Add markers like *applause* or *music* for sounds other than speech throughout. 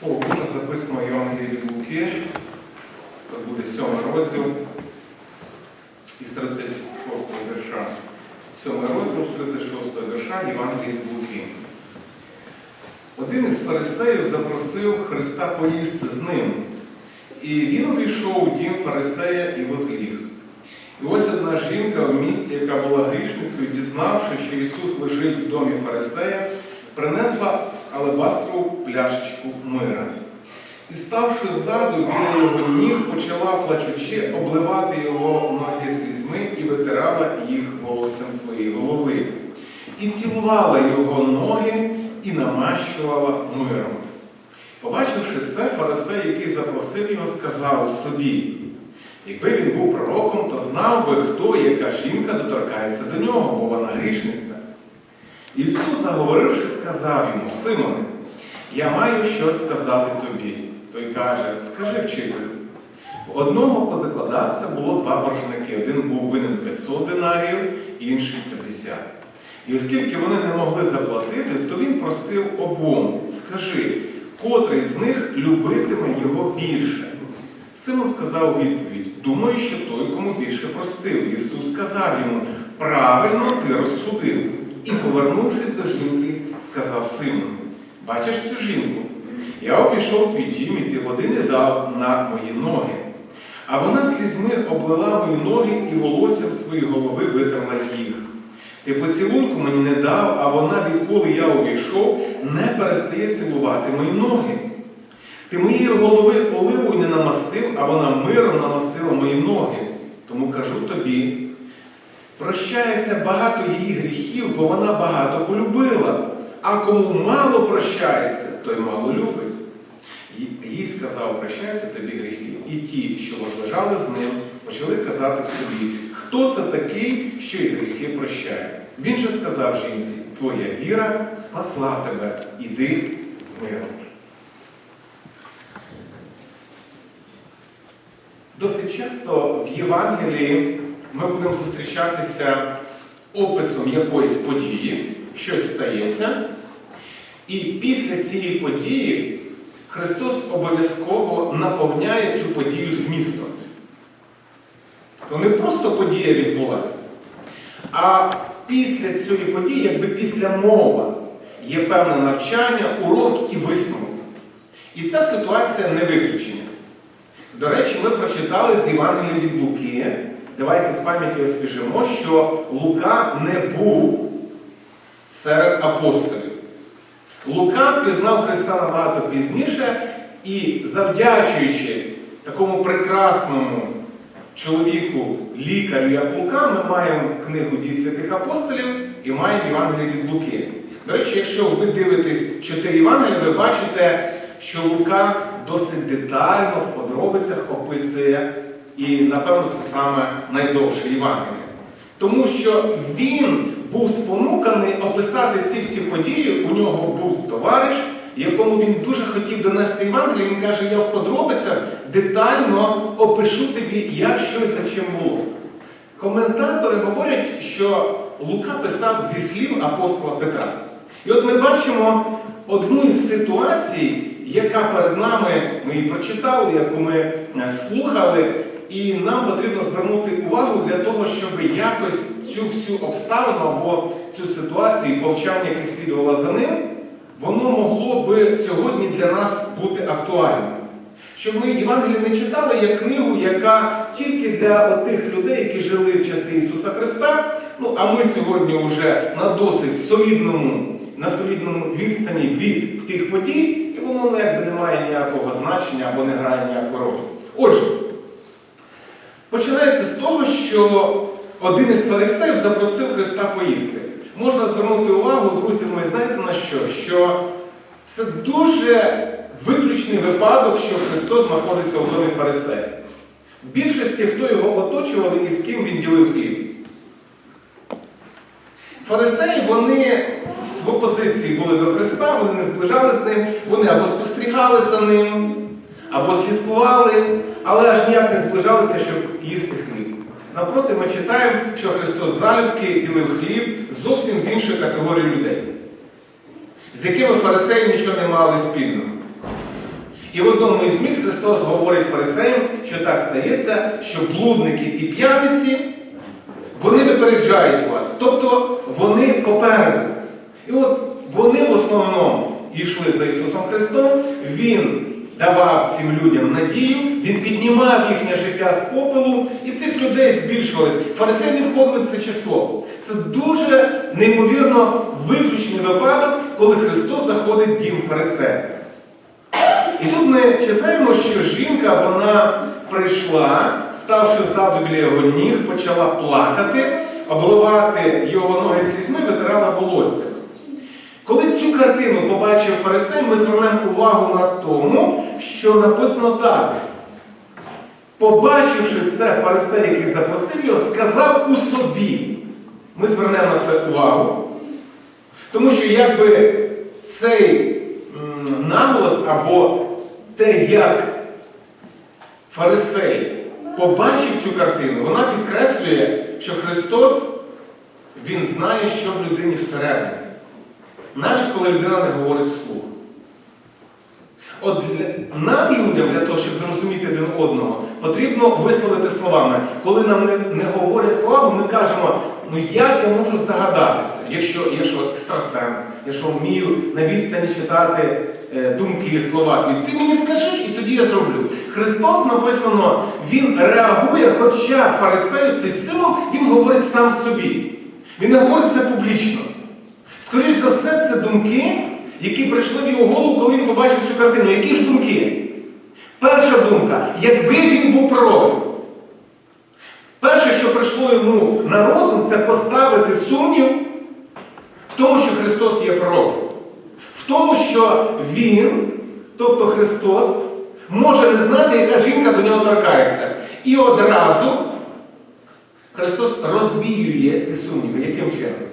Слово Боже записано в Євангелії від Луки. Це буде сьомий розділ із 36 вірша. Сьомий розділ з 36 вірша Євангелії від Луки. Один із фарисеїв запросив Христа поїсти з ним. І він увійшов у дім фарисея і возліг. І ось одна жінка в місті, яка була грішницею, дізнавши, що Ісус лежить в домі фарисея, принесла алебастрову пляшечку мира. І, ставши ззаду біля його ніг, почала, плачучи, обливати його ноги слізьми і витирала їх волоссям своєї голови. І цілувала його ноги і намащувала миром. Побачивши це, фарисей, який запросив його, сказав собі, якби він був пророком, то знав би, хто яка жінка доторкається до нього, бо вона грішниця. Ісус, заговоривши, сказав йому, Симоне, я маю щось сказати тобі. Той каже, скажи вчителю. У одного позакладавця було два боржники. Один був винен 500 динарів, інший 50. І оскільки вони не могли заплатити, то він простив обом. Скажи, котрий з них любитиме його більше? Симон сказав у відповідь: Думаю, що той, кому більше простив. Ісус сказав йому: Правильно ти розсудив. І, повернувшись до жінки, сказав Симон: Бачиш цю жінку? Я увійшов твій дім, і ти води не дав на мої ноги. А вона слізьми облила мої ноги і волоссям своєї голови витерла їх. Ти поцілунку мені не дав, а вона, відколи я увійшов, не перестає цілувати мої ноги. Ти моєї голови оливою не намастив, а вона миром намастила мої ноги. Тому кажу тобі, прощається багато її гріхів, бо вона багато полюбила. А кому мало прощається, той мало любить. Їй сказав, прощається тобі гріхи. І ті, що возлежали з ним, почали казати собі, хто це такий, що й гріхи прощає. Він же сказав жінці, твоя віра спасла тебе, іди з миром. Досить часто в Євангелії ми будемо зустрічатися з описом якоїсь події, щось стається, і після цієї події Христос обов'язково наповняє цю подію змістом. То не просто подія відбулася, а після цієї події, якби після мова, є певне навчання, урок і висновок. І ця ситуація не виключення. До речі, ми прочитали з Євангелія від Луки. Давайте в пам'яті освіжимо, що Лука не був серед апостолів. Лука пізнав Христа набагато пізніше і, завдячуючи такому прекрасному чоловіку, лікарю, як Лука, ми маємо книгу «Дій святих апостолів і маємо Євангелія від Луки. До речі, якщо ви дивитесь чотири Євангелія, ви бачите, що Лука досить детально в подробицях описує, і, напевно, це саме найдовше Євангеліє. Тому що він був спонуканий описати ці всі події. У нього був товариш, якому він дуже хотів донести Євангеліє. Він каже, я в подробицях детально опишу тобі, як щось за чим було. Коментатори говорять, що Лука писав зі слів апостола Петра. І от ми бачимо одну із ситуацій, яка перед нами, ми її прочитали, яку ми е, слухали, і нам потрібно звернути увагу для того, щоб якось цю всю обставину або цю ситуацію, повчання, яке слідувало за ним, воно могло би сьогодні для нас бути актуальним. Щоб ми Євангеліє не читали як книгу, яка тільки для тих людей, які жили в часи Ісуса Христа. Ну, а ми сьогодні вже на досить солідному, на солідному відстані від тих подій, і воно ну, якби не має ніякого значення або не грає ніякої ролі. Отже, починається з того, що один із фарисеїв запросив Христа поїсти. Можна звернути увагу, друзі мої, знаєте на що? Що це дуже виключний випадок, що Христос знаходиться у домі фарисея. В більшості, хто його оточували і з ким він ділив хліб. Фарисеї, вони в опозиції були до Христа, вони не зближали з ним, вони або спостерігали за ним, або слідкували, але аж ніяк не зближалися, щоб їсти хліб. Напроти, ми читаємо, що Христос залюбки ділив хліб зовсім з іншої категорії людей, з якими фарисеї нічого не мали спільного. І в одному із місць Христос говорить фарисеям, що так стається, що блудники і п'яниці вони випереджають вас. Тобто вони попереду. І от вони в основному йшли за Ісусом Христом, Він давав цим людям надію, Він піднімав їхнє з попелу, і цих людей збільшувалось. Фарисеї не входили в це число. Це дуже неймовірно виключний випадок, коли Христос заходить в дім фарисея. І тут ми читаємо, що жінка вона прийшла, ставши ззаду біля його ніг, почала плакати, обливати його ноги слізьми, витирала волосся. Коли цю картину побачив фарисей, ми звернемо увагу на тому, що написано так. Побачивши це, фарисей, який запросив його, сказав у собі. Ми звернемо на це увагу. Тому що якби цей наголос або те, як фарисей побачив цю картину, вона підкреслює, що Христос Він знає, що в людині всередині. Навіть коли людина не говорить вслух. От нам, людям, для того, щоб зрозуміти один одного, потрібно висловити словами. Коли нам не, не говорять словами, ми кажемо, ну як я можу здогадатися, якщо я що екстрасенс, я що вмію на відстані читати е, думки, слова твої. Ти мені скажи, і тоді я зроблю. Христос написано, Він реагує, хоча фарисей, цей символ, він говорить сам собі. Він не говорить це публічно. Скоріше за все, це думки, які прийшли в його голову, коли він побачив цю картину. Які ж думки? Перша думка, якби він був пророком. Перше, що прийшло йому на розум, це поставити сумнів в тому, що Христос є пророком. В тому, що Він, тобто Христос, може не знати, яка жінка до нього торкається. І одразу Христос розвіює ці сумніви. Яким чином?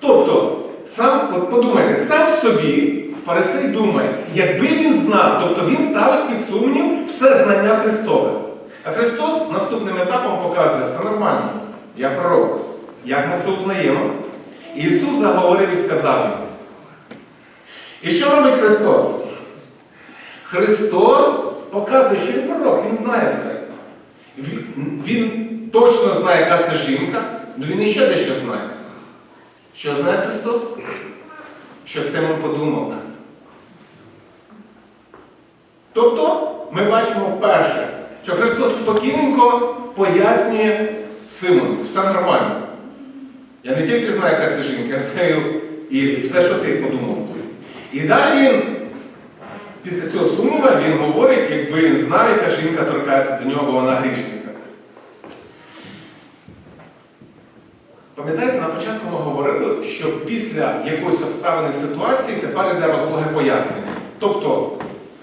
Тобто, сам, от подумайте, сам собі фарисей думає, якби він знав, тобто він ставить під сумнів все знання Христове. А Христос наступним етапом показує, все нормально, я пророк. Як ми це узнаємо? Ісус заговорив і сказав йому. І що робить Христос? Христос показує, що він пророк, Він знає все. Він, він точно знає, яка це жінка, але він іще дещо знає. Що знає Христос? Що Симон подумав. Тобто, ми бачимо перше, що Христос спокійненько пояснює Симону, все нормально. Я не тільки знаю, яка це жінка, я знаю і все, що ти подумав. І далі він, після цього сумніва, він говорить, якби він знав, яка жінка торкається до нього, бо вона грішниця. Пам'ятаєте, на початку ми говорили, що після якоїсь обставини ситуації тепер йде розлоге пояснення. Тобто,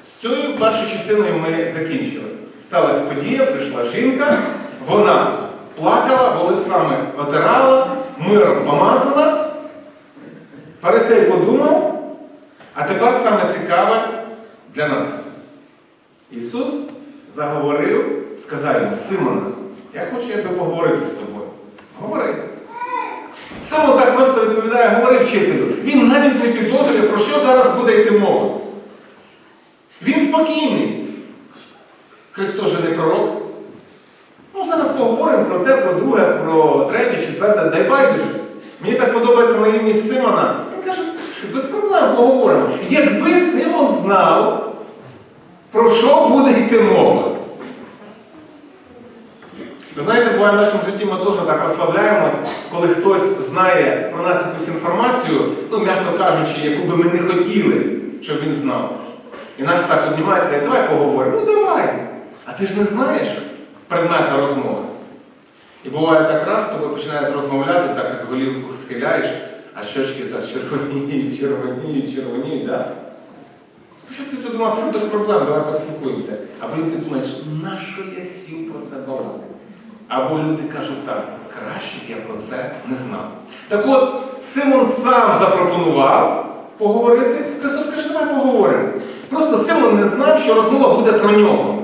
з цією першою частиною ми закінчили. Сталася подія, прийшла жінка, вона плакала, волосами отирала, миром помазала. Фарисей подумав, а тепер саме цікаве для нас. Ісус заговорив, сказав йому, Симона, я хочу якби поговорити з тобою. Говори. Так просто відповідає, говори вчителю. Він навіть не підозрює, про що зараз буде йти мова. Він спокійний. Христос же не пророк. Ну, зараз поговоримо про те, про друге, про третє, четверте, дай байдуже. Мені так подобається наївність Симона. Він каже, без проблем поговоримо. Якби Симон знав, про що буде йти мова. Ви знаєте, буває в нашому житті ми теж так розслабляємось, коли хтось знає про нас якусь інформацію, ну, м'яко кажучи, яку би ми не хотіли, щоб він знав. І нас так обнімається, і давай поговоримо. Ну давай. А ти ж не знаєш предмета розмови. І буває так раз, з тобою починають розмовляти, так так голівку схиляєш, а щочки так червоніють, червоніють, червоніють, да? Спочатку ти думав, так без проблем, давай поспілкуємося. А потім ти думаєш, на що я сів про це балакати? Або люди кажуть так, краще я про це не знав. Так от, Симон сам запропонував поговорити. Христос каже, давай поговоримо. Просто Симон не знав, що розмова буде про нього.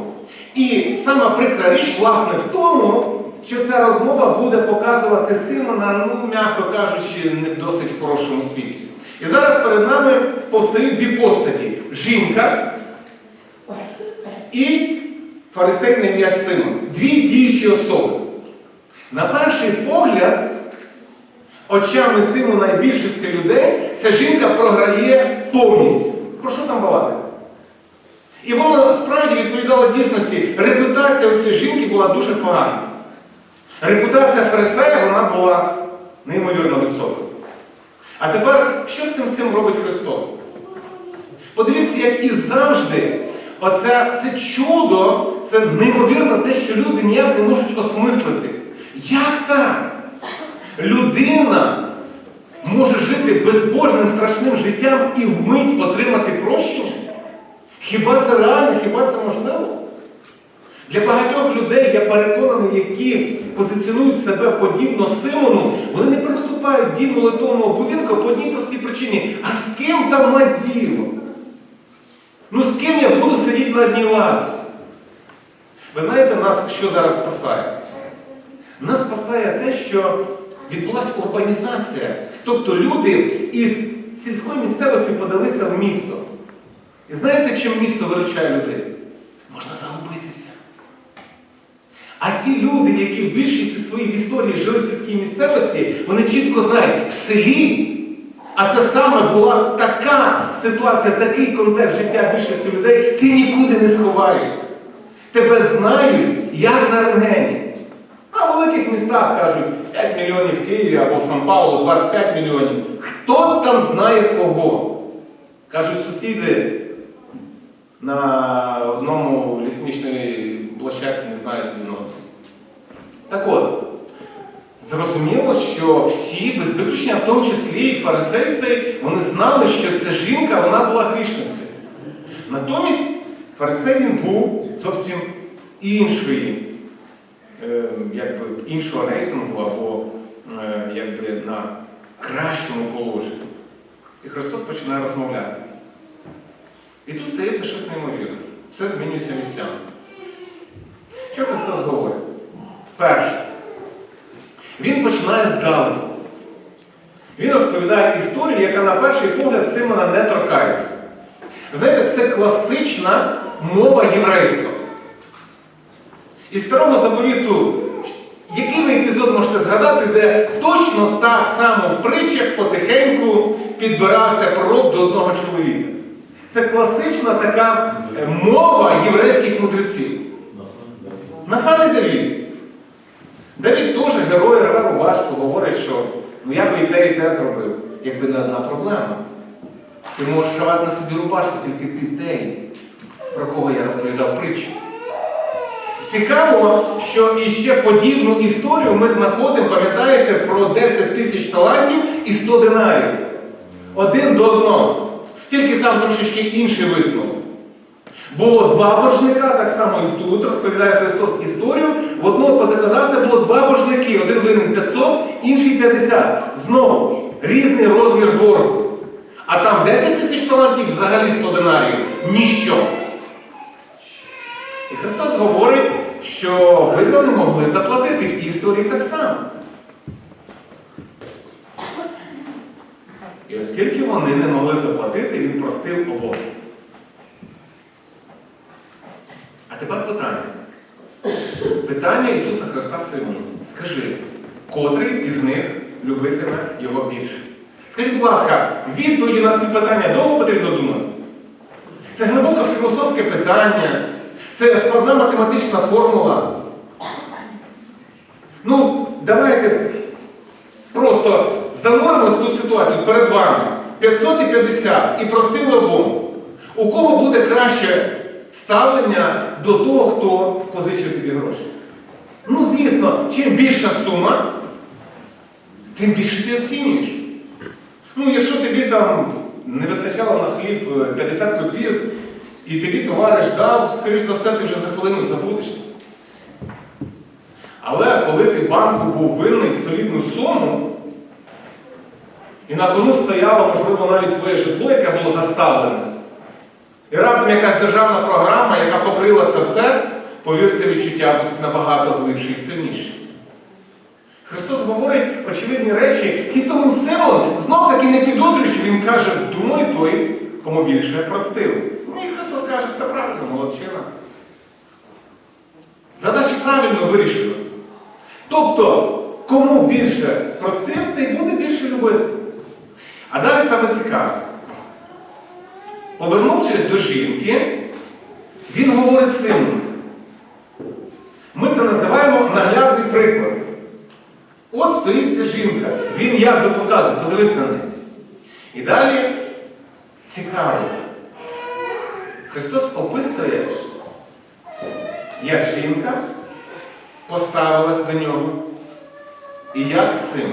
І сама прикра річ, власне, в тому, що ця розмова буде показувати Симона, ну, м'яко кажучи, не в досить хорошому світлі. І зараз перед нами повстають дві постаті: жінка, і фарисей на ім'я Симон. Дві діючі особи. На перший погляд, очами Симона і більшості людей, ця жінка програє повністю. Про що там балакати? І вона справді відповідала дійсності. Репутація у цієї жінки була дуже погана. Репутація фарисея вона була неймовірно висока. А тепер, що з цим всім робить Христос? Подивіться, як і завжди, оце це чудо, це неймовірно те, що люди ніяк не можуть осмислити. Як так? Людина може жити безбожним страшним життям і вмить отримати прощення? Хіба це реально, хіба це можливо? Для багатьох людей, я переконаний, які позиціонують себе подібно Симону, вони не приступають дім молитовного будинку по одній простій причині. А з ким там діло? Ну з ким я буду сидіти на одній лавці? Ви знаєте, нас що зараз спасає? Нас спасає те, що відбулася урбанізація. Тобто люди із сільської місцевості подалися в місто. І знаєте, чим місто виручає людей? Можна загубитися. А ті люди, які в більшості своїй історії жили в сільській місцевості, вони чітко знають, в селі, а це саме була така ситуація, такий контекст життя більшості людей, ти нікуди не сховаєшся. Тебе знають, як на рентгені. А в великих містах кажуть 5 мільйонів в Києві або в Сан-Паулу 25 мільйонів. Хто там знає кого? Кажуть сусіди на одному лісничній площадці не знають одного. Так от, зрозуміло, що всі, без виключення, в тому числі і фарисейці, вони знали, що ця жінка вона була грішницею. Натомість фарисей він був зовсім іншої, е, якби, іншого рейтингу або е, якби, на кращому положенні. І Христос починає розмовляти. І тут стається щось неймовірне. Все змінюється місцями. Що Христос говорить? Перше, Він починає здалеку. Він розповідає історію, яка на перший погляд Симона не торкається. Знаєте, це класична мова єврейства. Із старого заповіту, який ви епізод можете згадати, де точно так само в притчах потихеньку підбирався пророк до одного чоловіка. Це класична така е, мова єврейських мудреців. Нафан Давід. Давід теж герой реве рубашку, говорить, що ну я би і те, і те зробив, якби не одна проблема. Ти можеш рвати на собі рубашку, тільки ти той, про кого я розповідав притчу. Цікаво, що іще подібну історію ми знаходимо, пам'ятаєте, про 10 тисяч талантів і 100 динарів. Один до одного. Тільки там трошечки інший висновок. Було два боржника, так само і тут розповідає Христос історію. В одного по законодавця було два боржники. Один винен 500, інший 50. Знову різний розмір боргу. А там 10 тисяч талантів взагалі 100 динарів. Ніщо. І Христос говорить, що обидва не могли заплатити в тій історії так само. І оскільки вони не могли заплатити, він простив обох. А тепер питання. Питання Ісуса Христа Симону. Скажи, котрий із них любитиме його більше? Скажіть, будь ласка, відповіді на ці питання довго потрібно думати? Це глибоке філософське питання, це складна математична формула. Ну, давайте просто зануримось ту ситуацію перед вами. 550 і простили обом. У кого буде краще ставлення до того, хто позичив тобі гроші? Ну, звісно, чим більша сума, тим більше ти оцінюєш. Ну, якщо тобі там не вистачало на хліб е, 50 копійок, і тобі товариш дав, скоріш за все, ти вже за хвилину забудешся. Але коли ти банку був винний солідну суму, і на кону стояло, можливо, навіть твоє житло, яке було заставлене, і раптом якась державна програма, яка покрила це все, повірте, відчуття будуть набагато глибші і сильніші. Христос говорить очевидні речі, і тому Симон знов таки не підозрюючи, він каже, думай той, кому більше простив. Каже, все правильно, молодчина. правильно вирішили. Тобто, кому більше простив, той буде більше любити. А далі саме цікаве. Повернувшись до жінки, він говорить сину. Ми це називаємо наглядний приклад. От стоїть ця жінка. Він як би показує, подивись на неї. І далі цікаво. Христос описує, як жінка поставилась до нього і як син.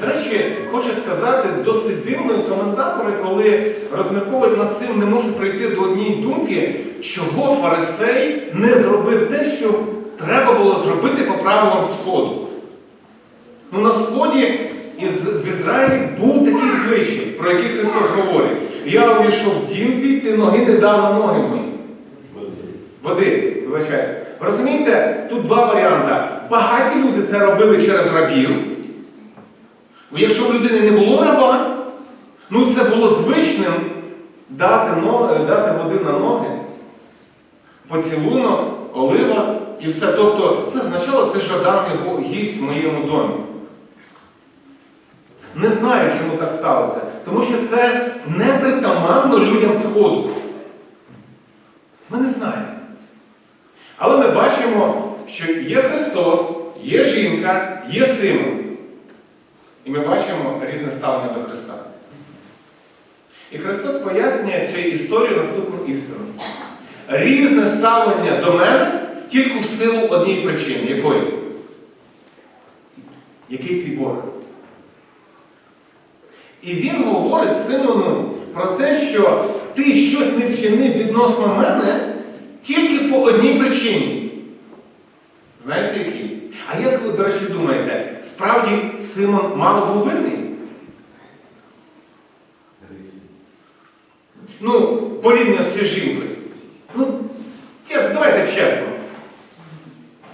До речі, хочу сказати, досить дивно коментатори, коли розмірковують над цим, не можуть прийти до однієї думки, чого фарисей не зробив те, що треба було зробити по правилам Сходу. Ну, на Сході в Ізраїлі був такий звичай, про який Христос говорить. Я увійшов в дім твій, ти ноги не дав на ноги мої. Води, вибачайте. Розумієте, тут два варіанти. Багаті люди це робили через рабів. Бо якщо в людини не було раба, ну це було звичним дати, но- е, дати води на ноги, поцілунок, олива і все. Тобто це означало, ти жаданий гість в моєму домі. Не знаю, чому так сталося. Тому що це непритаманно людям Сходу. Ми не знаємо. Але ми бачимо, що є Христос, є жінка, є Симон. І ми бачимо різне ставлення до Христа. І Христос пояснює цю історію наступну істину. Різне ставлення до мене тільки в силу однієї причини. Якої? Який твій Бог? І він говорить Симону про те, що ти щось не вчинив відносно мене тільки по одній причині. Знаєте якій? А як ви, до речі, думаєте, справді Симон мало був винний? Ну, порівняно з жінкою. Ну, давайте чесно.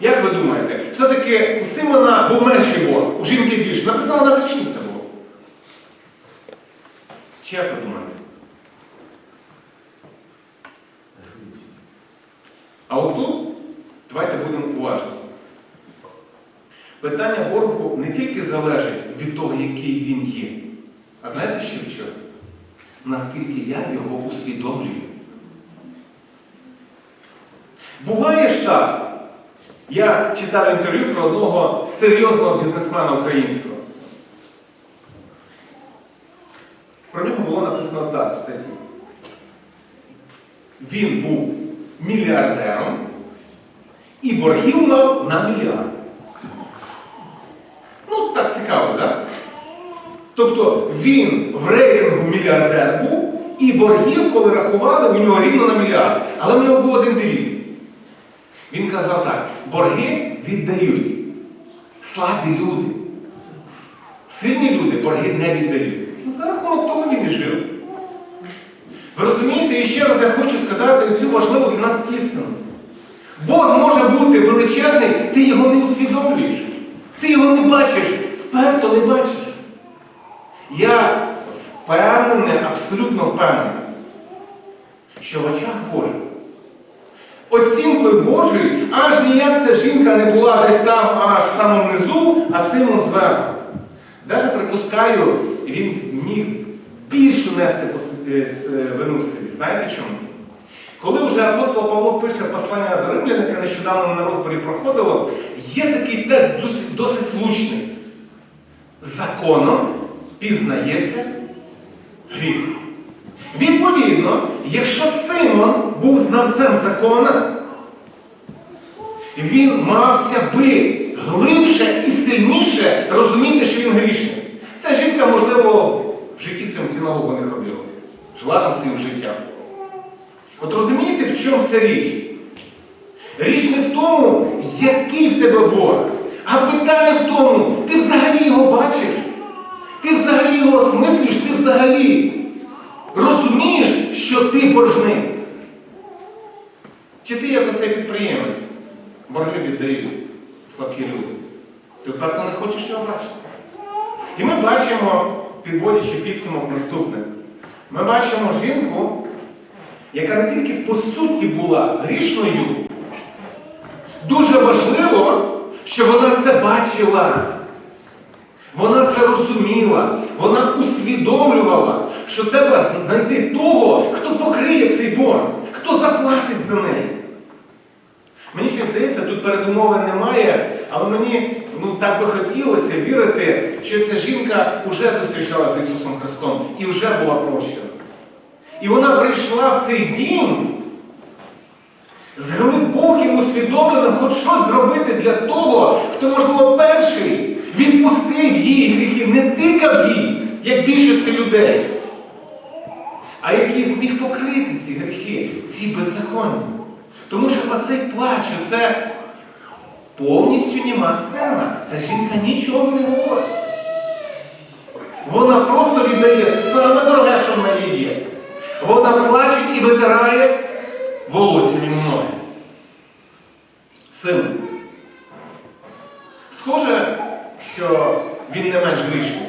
Як ви думаєте, все-таки у Симона був менший Бог, у жінки більше. Написано на грішниця було. Чи як ви думаєте? А отут давайте будемо уважні. Питання боргу не тільки залежить від того, який він є, а знаєте ще в чому? Наскільки я його усвідомлюю. Буває ж так. Я читав інтерв'ю про одного серйозного бізнесмена українського. Про нього було написано так в статті. Він був мільярдером і боргів мав на мільярд. Ну, так цікаво, так? Тобто він в рейтингу мільярдер був, і боргів, коли рахували, у нього рівно на мільярд. Але в нього був один девіз. Він казав так: борги віддають. Слабі люди. Сильні люди борги не віддають. Ну, За рахунок того він і жив. Ви розумієте, і ще раз я хочу сказати цю важливу для нас істину. Бог може бути величезний, ти його не усвідомлюєш. Ти його не бачиш, вперто не бачиш. Я впевнений, абсолютно впевнений, що в очах Божих оцінкою Божою аж ніяк ця жінка не була десь там аж в самому низу, а Симон зверху. Даже припускаю, він міг більшу нести е, е, вину в собі. Знаєте чому? Коли вже апостол Павло пише послання до римлян, яке нещодавно на розборі проходило, є такий текст досить, досить влучний. Законом пізнається гріх. Відповідно, якщо Симон був знавцем закона, він мався би глибше і сильніше розуміти, що він грішний. Ця жінка, можливо, в житті своєму синагогу не ходила, жила там своїм життям. От розумієте, в чому вся річ? Річ не в тому, який в тебе Бог, а питання в тому, ти взагалі його бачиш, ти взагалі його осмислюєш, ти взагалі розумієш, що ти боржник. Чи ти як оцей підприємець? Борги віддають слабкі люди. Ти вперто не хочеш його бачити. І ми бачимо, підводячи підсумок наступне, ми бачимо жінку, яка не тільки по суті була грішною, дуже важливо, що вона це бачила. Вона це розуміла, вона усвідомлювала, що треба знайти того, хто покриє цей борг, хто заплатить за неї. Мені ще здається, тут передумови немає, але мені ну, так би хотілося вірити, що ця жінка вже зустрічалася з Ісусом Христом і вже була прощена. І вона прийшла в цей дім з глибоким усвідомленням хоч щось зробити для того, хто, можливо, перший відпустив її гріхи, не тикав їй, як більшості людей, а який зміг покрити ці гріхи, ці беззаконня. Тому що оцей плач, це повністю німа сцена. Ця жінка нічого не говорить. Вона просто віддає саме дороге, що в неї є. Вона плаче і витирає волосся від ноги. Син. Схоже, що він не менш грішний.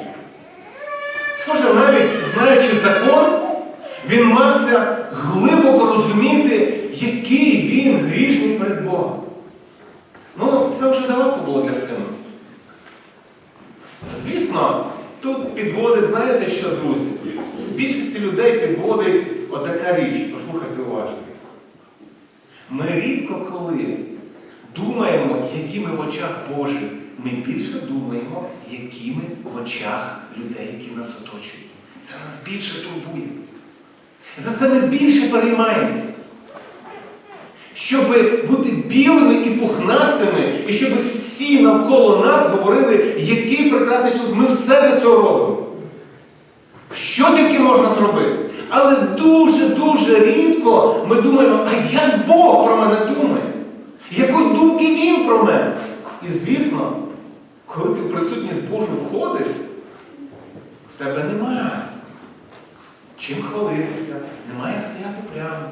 Схоже, навіть знаючи закон, він мався глибоко розуміти, який він грішний перед Богом. Ну, це вже далеко було для сина. Звісно, тут підводить, знаєте що, друзі? Більшості людей підводить отака річ, послухайте уважно. Ми рідко коли думаємо, які ми в очах Божих, ми більше думаємо, які ми в очах людей, які нас оточують. Це нас більше турбує. За це ми більше переймаємося. Щоб бути білими і пухнастими, і щоб всі навколо нас говорили, який прекрасний чоловік. Ми все для цього робимо. Що тільки можна зробити? Але дуже-дуже рідко ми думаємо, а як Бог про мене думає? Якої думки Він про мене? І звісно, коли ти в присутність Божу входиш, в тебе немає чим хвалитися, немає як стояти прямо,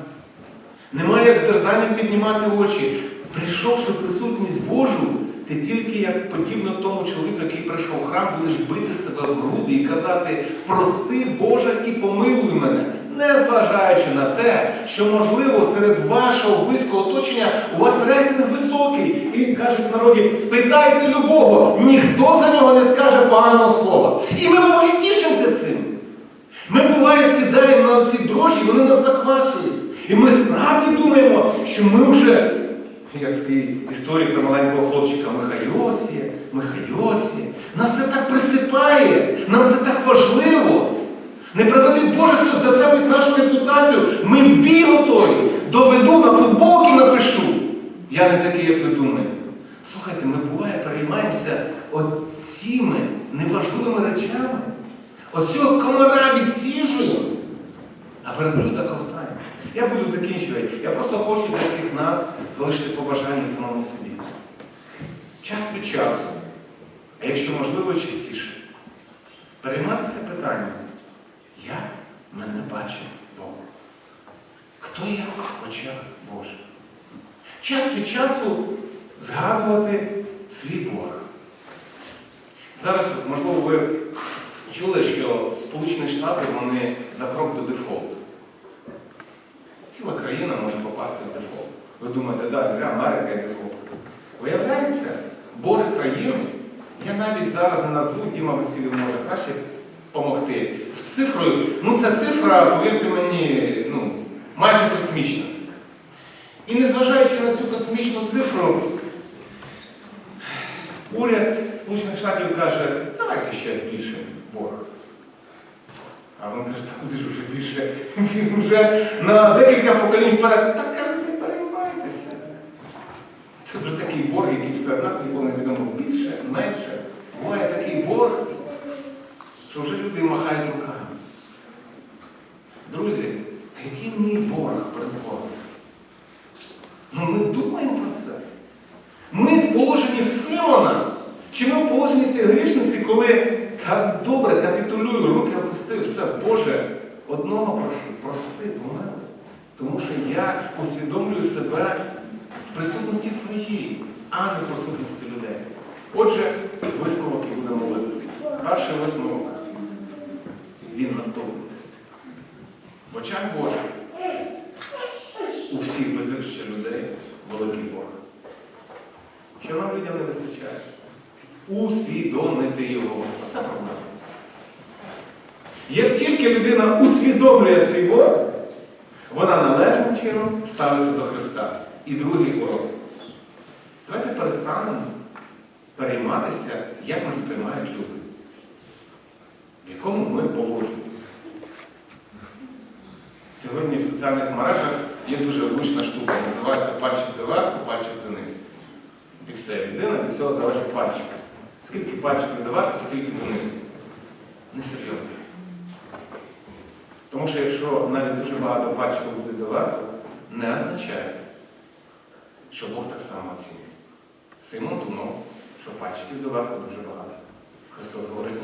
немає як з дерзанням піднімати очі. Прийшовши в присутність Божу, ти тільки як подібно тому чоловіку, який прийшов в храм, будеш бити себе в груди і казати, прости Боже і помилуй мене, незважаючи на те, що, можливо, серед вашого близького оточення у вас рейтинг високий. І кажуть народі, спитайте любого, ніхто за нього не скаже поганого слова. І ми буває тішимося цим. Ми буває сідаємо на ці дрожжі, вони нас заквашують. І ми справді думаємо, що ми вже, як в тій історії про маленького хлопчика Михайосі, Михайосі, нас це так присипає, нам це так важливо. Не приведи Боже, хто зацепить нашу репутацію. Ми в бій готові. Доведу на футболки напишу. Я не такий, як ви думаєте. Слухайте, ми буває переймаємося оціми неважливими речами. Оцього комара відсіжуємо, а верблюда ковтаємо. Я буду закінчувати. Я просто хочу для всіх нас залишити побажання самому собі. Час від часу, а якщо можливо, частіше, перейматися питанням, як мене бачить Бог? Хто я в очах Божих? Час від часу згадувати свій борг. Зараз, можливо, ви чули, що Сполучені Штати вони за крок до дефолту. Ціла країна може попасти в дефолт. Ви думаєте, да, Америка є дефолт. Виявляється, борг країни, я навіть зараз не назву Діма Васильєв може краще допомогти. В цифрою, ну ця цифра, повірте мені, ну, майже космічна. І незважаючи на цю космічну цифру, уряд Сполучених Штатів каже, давайте ще збільшимо борг. А він каже, та куди ж уже більше? *laughs* Він вже на декілька поколінь вперед. Так каже, не переймайтеся. Це вже такий борг, який все одно ніколи не відомо більше, менше. Буває такий борг, що вже люди махають руками. Друзі, який мій борг перед Богом? Ну ми думаємо про це. Ми в положенні Симона, чи ми в положенні цієї грішниці, коли так добре капітулюю, руки опустив, все, Боже, одного прошу, прости, помилуй. Тому що я усвідомлюю себе в присутності Твоїй, а не в присутності людей. Отже, висновок і будемо молитися. Перший висновок, він наступний. В очах Божих у всіх без людей великий Бог. Що нам людям не вистачає? Усвідомити його. Оце проблема. Як тільки людина усвідомлює свій борг, вона належним чином ставиться до Христа. І другий урок. Давайте перестанемо перейматися, як нас сприймають люди, в якому ми положені. Сьогодні в соціальних мережах є дуже влучна штука, називається пальчик доверху, пальчик донизу. І все, людина від цього залежить пальчик. Скільки пальчиків доверху, скільки донизу. Несерйозно. Тому що якщо навіть дуже багато пальчиків буде доверху, не означає, що Бог так само оцінить. Симон думав, що пальчиків доверху дуже багато. Христос говорить.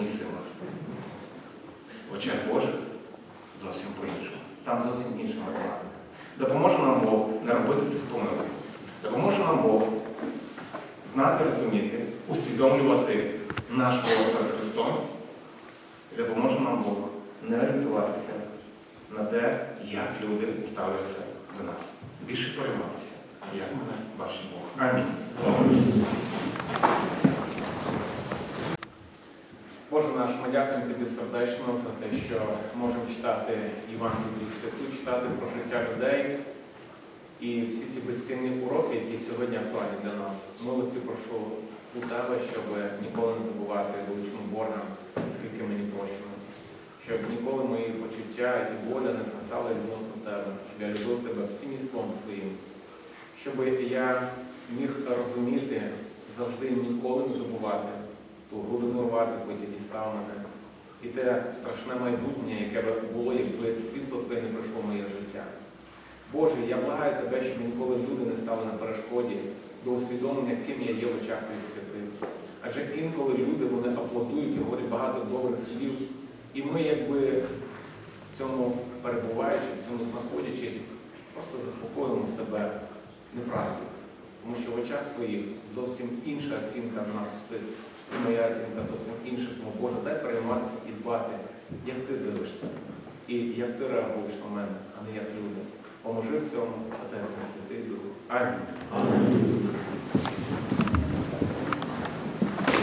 В очах Божих зовсім по-іншому. Там зовсім інша математика. Допоможе нам Бог не робити цих помилок. Допоможе нам Бог знати, розуміти, усвідомлювати наш Бог перед Христом. І допоможе нам Бог не орієнтуватися на те, як люди ставляться до нас. Більше перейматися, як мене бачить Бог. Амінь. Боже наш, ми дякуємо тобі сердечно за те, що можемо читати Євангелію святу, читати про життя людей. І всі ці безцінні уроки, які сьогодні актуальні для нас. Милості прошу у тебе, щоб ніколи не забувати величну борга, скільки мені прощено, щоб ніколи мої почуття і воля не згасали відносно тебе, щоб я любив тебе всім істом своїм, щоб я міг розуміти завжди ніколи не забувати ту глибину ти дістав мене. І те страшне майбутнє, яке би було, якби світло це не прийшло в моє життя. Боже, я благаю тебе, щоб ніколи люди не стали на перешкоді до усвідомлення, ким я є в очах твоїх святих. Адже інколи люди вони аплодують і говорять багато добрих слів, і ми, якби в цьому перебуваючи, в цьому знаходячись, просто заспокоюємо себе неправдою. Тому що в очах твоїх зовсім інша оцінка нас усіх. Моя оцінка зовсім інша. Тому Боже, дай перейматися і дбати, як ти дивишся, і як ти реагуєш на мене, а не як люди. Поможи в цьому, Отець Святий Дух. Амінь.